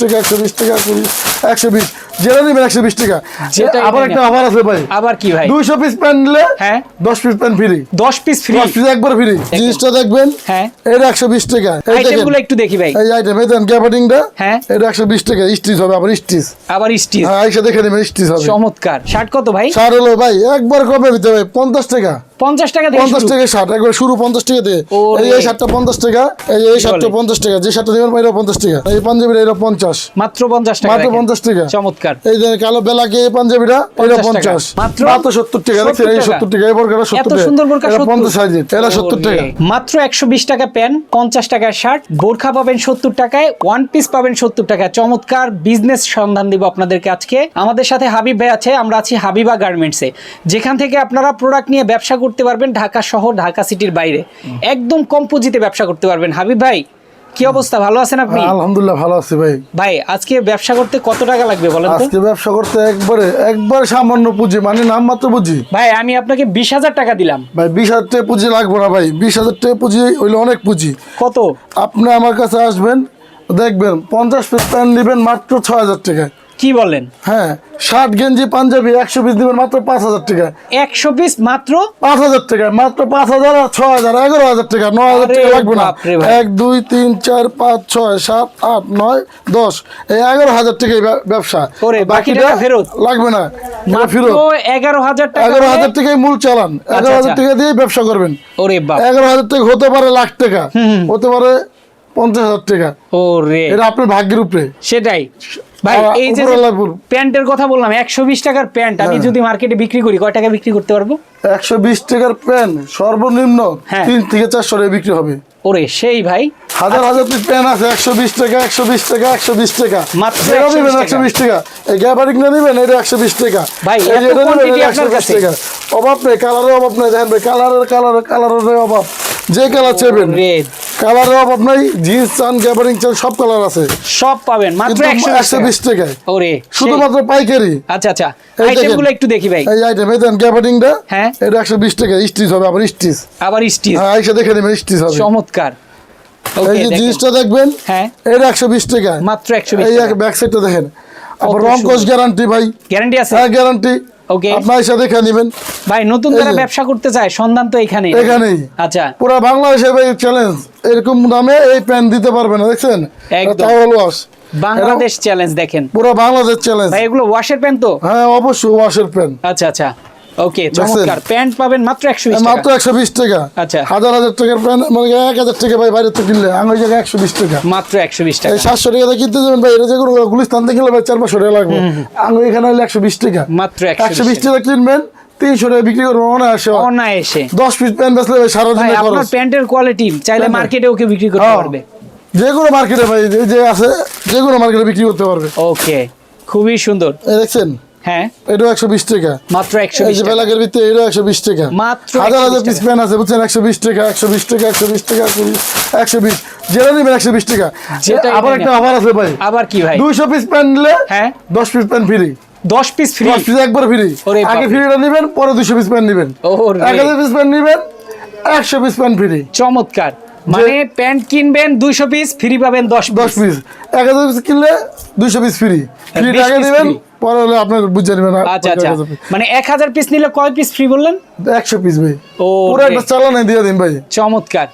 টাকা একশো বিশ টাকা যেটা নেবেন আবার একটা অফার আছে ভাই। আবার কি ভাই? দুইশো পিস প্যান নিলে হ্যাঁ। দশ পিস প্যান ফ্রি দশ পিস ফ্রি দশ পিস একবার ফ্রি জিনিসটা দেখবেন হ্যাঁ। এটা একশো বিশ টাকা। এই আইটেম দেখেন। গুলো একটু দেখি ভাই। এই আইটেম এই দেন ক্যাপাটিংটা হ্যাঁ। এটা একশো বিশ টাকা স্টিচ হবে আবার স্টিচ আবার স্টিচ হ্যাঁ আইসা দেখে নেবেন স্টিচ হবে। চমৎকার। শার্ট কত ভাই? সার হলো ভাই একবার কমে দিতে হবে পঞ্চাশ টাকা। পঞ্চাশ টাকা থেকে। টাকা একবার শুরু পঞ্চাশ টাকা দিয়ে। এই এই শার্টটা পঞ্চাশ টাকা এই এই শার্টটা বলে? পঞ্চাশ টাকা যে শার্টটা নেবেন এটা পঞ্চাশ টাকা। এই পাঞ্জাবিটা এটা পঞ্চাশ। মাত্র টাকা দেখেন। পঞ্চাশ টাকা। চমৎকার। এই যে কালো বেলাকে এই পাঞ্জাবিটা এটা 50 মাত্র? মাত্র সত্তর টাকা দেখছেন? এই 70 টাকা। এই বোরকাটা এত সুন্দর বোরকা এটা 70 পঞ্চাশ সাইজের এটা সত্তর টাকা। মাত্র একশো বিশ টাকা প্যান পঞ্চাশ টাকার শার্ট বোরখা পাবেন সত্তর টাকায় ওয়ান পিস পাবেন সত্তর টাকায় চমৎকার বিজনেস সন্ধান দিব আপনাদেরকে আজকে। আমাদের সাথে হাবিব ভাই আছে আমরা আছি হাবিবা গার্মেন্টসে যেখান থেকে আপনারা প্রোডাক্ট নিয়ে ব্যবসা করতে পারবেন ঢাকা শহর ঢাকা সিটির বাইরে। একদম কম পুঁজিতে ব্যবসা করতে পারবেন। হাবিব ভাই কি অবস্থা? ভালো আছেন আপনি? আলহামদুলিল্লাহ ভালো আছি ভাই। ভাই আজকে ব্যবসা করতে কত টাকা লাগবে বলেন তো? আজকে ব্যবসা করতে একবারে একবার সামান্য পুঁজি মানে নাম মাত্র পুঁজি। ভাই আমি আপনাকে বিশ হাজার টাকা দিলাম। ভাই বিশ হাজার টাকা পুঁজি লাগবে না ভাই। বিশ হাজার টাকা পুঁজি হইলে অনেক পুঁজি। কত? আপনি আমার কাছে আসবেন দেখবেন পঞ্চাশ পিস প্যান্ট নেবেন মাত্র ছ হাজার টাকা কি বলেন? হ্যাঁ শার্ট গেঞ্জি পাঞ্জাবি একশো পিস দিবেন মাত্র পাঁচ হাজার টাকা। একশো পিস মাত্র? পাঁচ হাজার টাকা মাত্র পাঁচ হাজার আর ছ হাজার এগারো হাজার টাকা নয় হাজার টাকা লাগবে না। এক দুই তিন চার পাঁচ ছয় সাত আট নয় দশ এই এগারো হাজার টাকা ব্যবসা। বাকিটা ফেরত? লাগবে না ফেরত। এগারো হাজার টাকা এগারো হাজার টাকাই মূল চালান। এগারো হাজার আচ্ছা। টাকা দিয়ে ব্যবসা করবেন। ওরে এগারো হাজার টাকা হতে পারে লাখ টাকা হতে পারে পঞ্চাশ হাজার টাকা। ওরে। এটা আপনার ভাগ্যের উপরে। সেটাই। ভাই এই যে প্যান্টের কথা বললাম একশো বিশ টাকার প্যান্ট আমি হ্যাঁ। যদি মার্কেটে বিক্রি করি কয় টাকা বিক্রি করতে পারব? একশো বিশ টাকার প্যান সর্বনিম্ন হ্যাঁ। তিন থেকে চারশো বিক্রি হবে। ওরে সেই ভাই। হাজার হাজার পিস প্যান আছে একশো বিশ টাকা একশো বিশ টাকা একশো বিশ টাকা। মাত্র যেটা 120 নেবেন একশো বিশ টাকা। এই গ্যাবারিক না নেবেন এটা একশো বিশ টাকা। ভাই, এটা নেবেন, 120 কাছে? টাকা। অভাব নেই কালারের অভাব নেই দেখেন ভাই কালারের কালারের কালারের অভাব। যে কালার চাইবেন? রেড কালারের অভাব নেই জিন্স চান গ্যাবারিং চান সব কালার আছে। সব পাবেন মাত্র কিন্তু একশো একশো বিশ টাকায়। ওরে। শুধুমাত্র পাইকারি। আচ্ছা আচ্ছা এই আইটেমগুলো একটু দেখি ভাই। এই আইটেম এই দেন গ্যাবারিংটা হ্যাঁ। এটা একশো বিশ টাকা স্টিচ হবে আবার স্টিচ আবার স্টিচ হ্যাঁ এসে দেখে নেবেন স্টিচ হবে। চমৎকার। এই যে জিনিসটা দেখবেন হ্যাঁ। এটা একশো বিশ টাকা মাত্র একশো বিশ এই ব্যাক সাইডটা দেখেন। আবার রং কোচ গ্যারান্টি ভাই। গ্যারান্টি আছে? হ্যাঁ গ্যারান্টি ওকে আপনার সাথে দেখে নেবেন। ভাই নতুন যারা ব্যবসা করতে চায় সন্ধান তো এখানে এখানেই। আচ্ছা। পুরো বাংলাদেশে ভাই চ্যালেঞ্জ এরকম দামে এই প্যান্ট দিতে পারবে না দেখছেন? একদম। ওয়াশ বাংলাদেশ চ্যালেঞ্জ দেখেন। পুরো বাংলাদেশ চ্যালেঞ্জ ভাই এগুলো ওয়াশের প্যান্ট তো? হ্যাঁ অবশ্যই ওয়াশের প্যান্ট আচ্ছা আচ্ছা। ওকে চমৎকার। প্যান্ট পাবেন মাত্র একশো মাত্র টাকা। একশো বিশ টাকা। আচ্ছা। হাজার হাজার টাকার প্যান্ট মানে এক হাজার টাকা ভাই বাইরে তো কিনলে আমি ওই জায়গায় টাকা। মাত্র একশো বিশ টাকা। এই সাতশো টাকা দিয়ে কিনতে যাবেন ভাই এটা যে গুলিস্তান থেকে কিনলে ভাই চার পাঁচশো টাকা লাগবে। আমি এখানে হলে একশো বিশ টাকা। মাত্র একশো 120 বিশ টাকা। কিনবেন তিনশো টাকা বিক্রি করব আসে অনায়াসে। দশ পিস প্যান্ট বেচলে আপনার প্যান্টের কোয়ালিটি চাইলে প্যান্টের। মার্কেটেও কেউ বিক্রি করতে হ্যাঁ। পারবে। যে কোনো মার্কেটে ভাই যে আছে যে কোনো মার্কেটে বিক্রি করতে পারবে। ওকে খুবই সুন্দর। দেখছেন? হ্যাঁ। টাকা। মাত্র এই যে টাকা। ভিতরে টাকা। মাত্র হাজার হাজার পিস টাকা। প্যান্ট আছে বুঝছেন? টাকা একশো বিশ টাকা একশো বিশ টাকা কুড়ি একশো বিশ। যেটা নেবেন টাকা। যেটাই আবার একটা অফার আছে ভাই। আবার কি ভাই? পিস প্যান্ট নিলে হ্যাঁ। দশ পিস প্যান্ট ফ্রি দশ পিস ফ্রি পিস একবার ফ্রি ওরে আগে বাপরে। ফ্রিটা নেবেন পরে দুশো পিস প্যান্ট নেবেন। ওরে। এক হাজার পিস প্যান্ট নেবেন পিস প্যান্ট ফ্রি চমৎকার। মানে প্যান্ট কিনবেন দুইশো পিস ফ্রি পাবেন দশ দশ পিস এক হাজার পিস কিনলে দুইশো পিস ফ্রি ফ্রিটা 20 আগে piece নেবেন free। পরে হলে আপনার বুঝে নেবেন আচ্ছা আচ্ছা। মানে এক হাজার পিস নিলে কয় পিস ফ্রি বললেন? একশো পিস ভাই। ও পুরো একটা চালানে দিয়ে দিন ভাই। চমৎকার।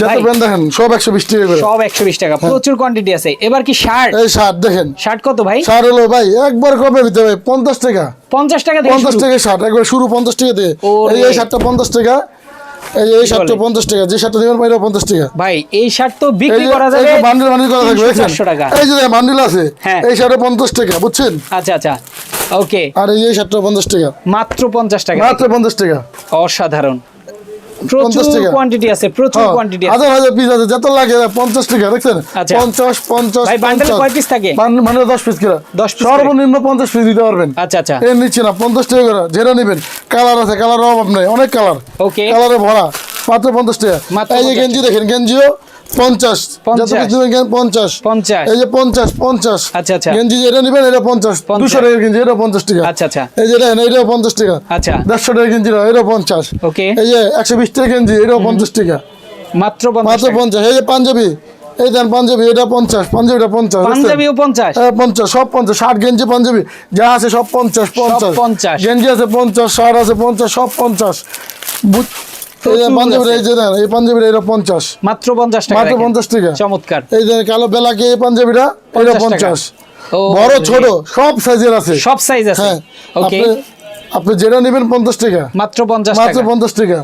যত দেখেন সব একশো বিশ টাকা করে। সব টাকা। প্রচুর কোয়ান্টিটি আছে। এবার কি শার্ট এই শার্ট দেখেন। শার্ট কত ভাই? শার্ট হলো ভাই একবার কমে দিতে টাকা। পঞ্চাশ টাকা থেকে পঞ্চাশ শুরু। টাকা শার্ট একবার শুরু পঞ্চাশ টাকা দিয়ে। এই এই শার্টটা পঞ্চাশ টাকা। এই শার্টটা টাকা যে শার্টটা নেবেন টাকা। ভাই এই শার্ট তো বিক্রি করা যাবে বান্ডিল বান্ডিল করা থাকবে 400 টাকা। এই যে বান্ডিল আছে। হ্যাঁ। এই শার্টে টাকা বুঝছেন? আচ্ছা আচ্ছা। ওকে আর এই শার্টটা টাকা। মাত্র পঞ্চাশ টাকা। মাত্র পঞ্চাশ টাকা। অসাধারণ। 50 প্রচুর কোয়ান্টিটি আছে প্রচুর হ্যাঁ, কোয়ান্টিটি আছে। হাজার হাজার পিস আছে যত লাগে পঞ্চাশ টাকা দেখছেন? আচ্ছা। পঞ্চাশ পঞ্চাশ ভাই, বান্ডেলে কয় পিস থাকে? মানে দশ পিস কিনা 10 পিস সর্বনিম্ন পঞ্চাশ পিস দিতে পারবেন। আচ্ছা আচ্ছা। এর নিচ্ছে না পঞ্চাশ টাকা করে। যেটা নেবেন কালার আছে কালার অভাব নেই অনেক কালার ওকে কালারে ভরা মাত্র পঞ্চাশ টাকা। এই যে গেঞ্জি দেখেন গেঞ্জিও পঞ্চাশ। যত 50 পিস নেবেন গেঞ্জি পঞ্চাশ। পঞ্চাশ। এই যে পঞ্চাশ পঞ্চাশ। আচ্ছা, আচ্ছা। গেঞ্জি যেটা নেবেন এটা পঞ্চাশ। দুশো টাকার গেঞ্জি এটা পঞ্চাশ টাকা। আচ্ছা আচ্ছা। এই যে দেখেন এটাও পঞ্চাশ টাকা। আচ্ছা। দেড়শো টাকা গেঞ্জি এটা পঞ্চাশ। ওকে। এই যে একশো বিশ টাকা গেঞ্জি এটাও পঞ্চাশ টাকা। মাত্র মাত্র পঞ্চাশ। এই যে পাঞ্জাবি এই দেন পাঞ্জাবি এটা পঞ্চাশ পাঞ্জাবিটা পঞ্চাশ পাঞ্জাবিও পঞ্চাশ। হ্যাঁ, পঞ্চাশ সব পঞ্চাশ। ষাট গেঞ্জি পাঞ্জাবি যা আছে সব পঞ্চাশ পঞ্চাশ। 50 গেঞ্জি আছে পঞ্চাশ শার্ট আছে পঞ্চাশ সব পঞ্চাশ। এই পাঞ্জাবিটা এটা পঞ্চাশ। মাত্র পঞ্চাশ টাকা মাত্র পঞ্চাশ টাকা। চমৎকার। এই যে কালো বেলাকে এই পাঞ্জাবিটা এটা পঞ্চাশ বড় ছোট সব সাইজের আছে। সব সাইজ আছে। হ্যাঁ ওকে আপনি যেটা নেবেন পঞ্চাশ টাকা। মাত্র পঞ্চাশ মাত্র পঞ্চাশ টাকা।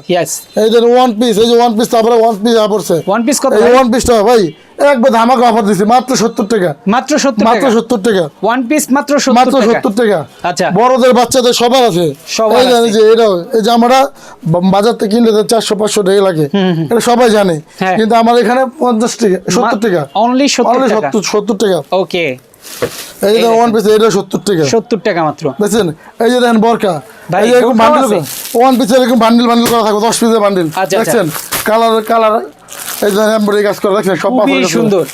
এই যে ওয়ান পিস এই যে ওয়ান পিস তারপরে ওয়ান পিস পড়ছে। ওয়ান পিস কত ভাই? ওয়ান পিসটা ভাই একবার ধামাকা অফার দিছি মাত্র সত্তর টাকা। মাত্র সত্তর মাত্র টাকা সত্তর টাকা। ওয়ান পিস মাত্র মাত্র সত্তর টাকা। আচ্ছা। বড়দের বাচ্চাদের সবার আছে। সবার এই যে-। এই জামাটা বাজার থেকে কিনলে চারশো পাঁচশো টাকা লাগে। এটা সবাই জানে। হ্যাঁ। কিন্তু আমার এখানে পঞ্চাশ টাকা সত্তর টাকা। অনলি সত্তর সত্তর সত্তর টাকা। ওকে এই যে ওয়ান পিস এটা সত্তর টাকা। সত্তর টাকা মাত্র। দেখছেন? এই যে দেখেন বরকা। এই যে এরকম বান্ডিল? ওয়ান পিস এরকম বান্ডিল বান্ডিল করা থাকবে দশ পিসের বান্ডিল আচ্ছা। কালার কালার এই যে এমব্রয়ডারি কাজ করা দেখছেন? সব কাজ করা। সুন্দর।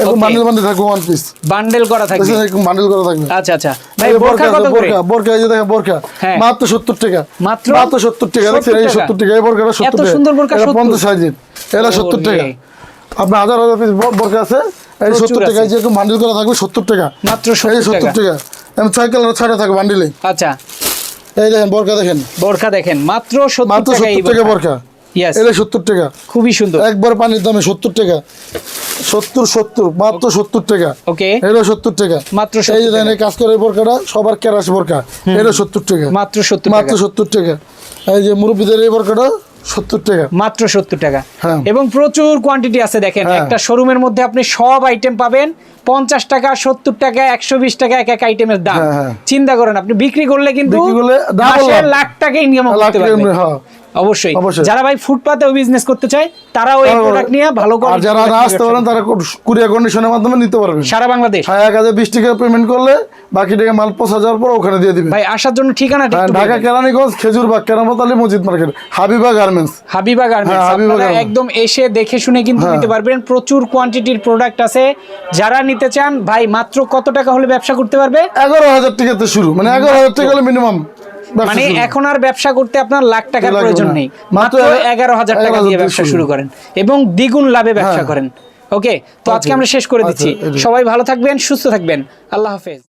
এরকম. বান্ডিল বান্ডিল থাকবে ওয়ান পিস বান্ডেল করা থাকবে। এরকম বান্ডিল করা থাকবে। আচ্ছা আচ্ছা। ভাই বোরকা কত করে? বোরকা বোরকা এই যে দেখেন বোরকা। হ্যাঁ। মাত্র সত্তর টাকা। মাত্র? মাত্র সত্তর টাকা। দেখছেন এই 70 সত্তর টাকা। এই বোরকাটা সত্তর এত টাকা। সুন্দর বোরকা এটা 70 পঞ্চাশ সাইজের। এটা সত্তর ওরে। টাকা। আপনার হাজার হাজার পিস বোরকা আছে? এই সত্তর টাকা বান্ডিল করা থাকবে সত্তর টাকা। মাত্র সত্তর টাকা। ছাড়া থাকবে বান্ডিলে আচ্ছা। এই দেখেন বোরকা দেখেন। বোরখা দেখেন। মাত্র মাত্র সত্তর টাকা বোরকা। ইয়েস এটা সত্তর টাকা। খুবই সুন্দর। একবার পানির দামে সত্তর টাকা। সত্তর সত্তর মাত্র সত্তর টাকা। ওকে এটা সত্তর টাকা। মাত্র এই যে দেখেন কাজ করে সবার কেরাস বোরকা। এটা সত্তর টাকা। মাত্র সত্তর মাত্র সত্তর টাকা। এই যে মুরব্বীদের এই বোরকাটা সত্তর টাকা মাত্র সত্তর টাকা হ্যাঁ। এবং প্রচুর কোয়ান্টিটি আছে দেখেন হ্যাঁ। একটা শোরুমের মধ্যে আপনি সব আইটেম পাবেন পঞ্চাশ টাকা সত্তর টাকা একশো বিশ টাকা এক এক আইটেমের দাম হ্যাঁ। চিন্তা করেন আপনি বিক্রি করলে কিন্তু লাখ টাকা ইনকাম করতে পারবেন। অবশ্যই। যারা ভাই ফুটপাতেও বিজনেস করতে চায় তারাও এই প্রোডাক্ট নিয়ে ভালো করে আর যারা আসতে পারেন তারা কুরিয়ার কন্ডিশনের মাধ্যমে নিতে পারবেন। সারা বাংলাদেশ। এক হাজার বিশ টাকা পেমেন্ট করলে বাকি টাকা মাল পৌঁছা যাওয়ার পর ওখানে দিয়ে দিবেন। ভাই আসার জন্য ঠিকানাটা হ্যাঁ, ঢাকা। কেরানীগঞ্জ খেজুরবাগ কেরামত আলী মসজিদ market Habiba garments Habiba garments হ্যাঁ, হাবিবা আপনারা একদম এসে দেখে শুনে কিন্তু হ্যাঁ। নিতে পারবেন। প্রচুর কোয়ান্টিটির প্রোডাক্ট আছে। যারা নিতে চান ভাই মাত্র কত টাকা হলে ব্যবসা করতে পারবে? এগারো হাজার টাকাতে শুরু। মানে এগারো হাজার টাকা হলে মিনিমাম মানে এখন আর ব্যবসা করতে আপনার লাখ টাকার প্রয়োজন নেই। মাত্র এগারো হাজার টাকা 11,000 দিয়ে ব্যবসা শুরু। করেন এবং দ্বিগুণ লাভে ব্যবসা হ্যাঁ। করেন। ওকে? তো আজকে আচ্ছা। আমরা শেষ করে আচ্ছা, দিচ্ছি। সবাই ভালো থাকবেন সুস্থ থাকবেন। আল্লাহ হাফেজ।